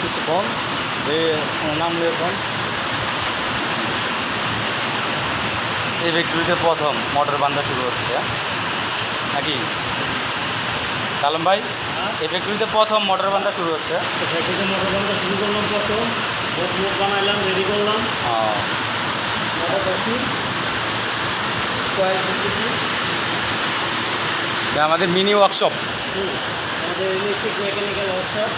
এই নাম লেখন এই ফ্যাক্টরিতে প্রথম মোটর বান্ধা শুরু হচ্ছে হ্যাঁ? নাকি? সালাম ভাই হ্যাঁ? এই ফ্যাক্টরিতে প্রথম মোটর বান্ধা শুরু হচ্ছে। ফ্যাক্টরিতে মোটর বান্ধা শুরু করলাম প্রথম। বোট বানাইলাম রেডি করলাম। আমাদের মিনি ওয়ার্কশপ আমাদের ইলেকট্রিক মেকানিক্যাল ওয়ার্কশপ